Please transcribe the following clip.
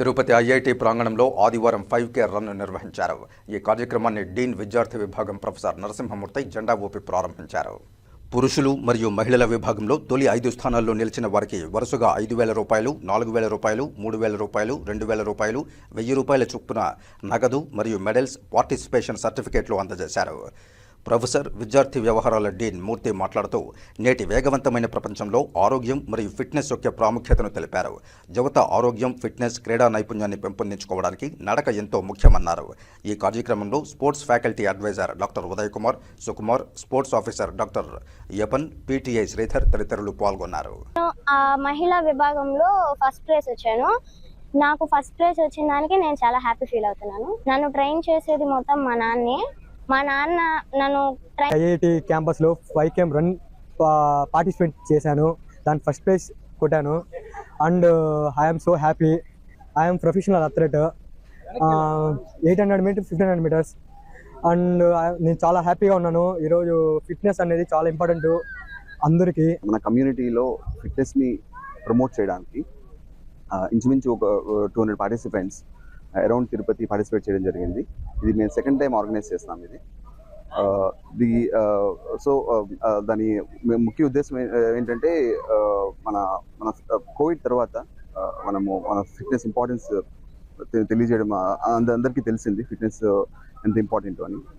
Tirupati IIT ప్రాంగణంలో ఆదివారం five K run నిర్వహించారు. ఈ కార్యక్రమాన్ని డీన్ విద్యార్థి విభాగం ప్రొఫెసర్ నరసింహమూర్తి జెండా ఊపి ప్రారంభించారు. పురుషులు మరియు మహిళల విభాగంలో తొలి ఐదు స్థానాల్లో నిలిచిన వారికి వరుసగా ఐదు వేల రూపాయలు నాలుగు వేల రూపాయలు మూడు వేల రూపాయలు రెండు వేల రూపాయలు వెయ్యి రూపాయల చొప్పున నగదు మరియు మెడల్స్ పార్టిసిపేషన్ సర్టిఫికేట్లు అందజేశారు. ప్రొఫెసర్ విద్యార్థి వ్యవహారాల డీన్ మూర్తి మాట్లాడుతూ నేటి వేగవంతమైన ప్రపంచంలో ఆరోగ్యం మరియు ఫిట్నెస్ యొక్క ప్రాముఖ్యతను తెలిపారు. యువత ఆరోగ్యం ఫిట్నెస్ క్రీడా నైపుణ్యాన్ని పెంపొందించుకోవడానికి నడక ఎంతో ముఖ్యమన్నారు. ఈ కార్యక్రమంలో sports faculty adviser doctor Uday Kumar Sukumar sports officer doctor యపన్ PTI Sridhar తదితరులు పాల్గొన్నారు. ఆ మహిళా విభాగంలో ఫస్ట్ ప్లేస్ వచ్చాను. నాకు ఫస్ట్ ప్లేస్ వచ్చిన దానికి నేను చాలా హ్యాపీ ఫీల్ అవుతున్నాను. నన్ను ట్రైన్ చేసేది మొత్తం మా నాన్నే. మా నాన్న నన్ను ఐఐటి క్యాంపస్లో ఫైవ్ కేమ్ రన్ పార్టిసిపేట్ చేశాను. దాని ఫస్ట్ ప్లేస్ కొట్టాను. And I'm so happy. I'm professional athlete. Eight hundred metre fifteen hundred metres. And నేను చాలా హ్యాపీగా ఉన్నాను. ఈరోజు ఫిట్నెస్ అనేది చాలా ఇంపార్టెంట్ అందరికీ. మన కమ్యూనిటీలో ఫిట్నెస్ని ప్రమోట్ చేయడానికి ఇంచుమించు ఒక two hundred participants around Tirupati participate చేయడం జరిగింది. ఇది మేము సెకండ్ టైం ఆర్గనైజ్ చేస్తున్నాం ఇది. ది సో దాని ముఖ్య ఉద్దేశం ఏంటంటే మన మన కోవిడ్ తర్వాత మనము మన ఫిట్నెస్ ఇంపార్టెన్స్ తెలియజేయడం అంద- అందరికీ తెలిసింది ఫిట్నెస్ ఎంత ఇంపార్టెంట్ అని.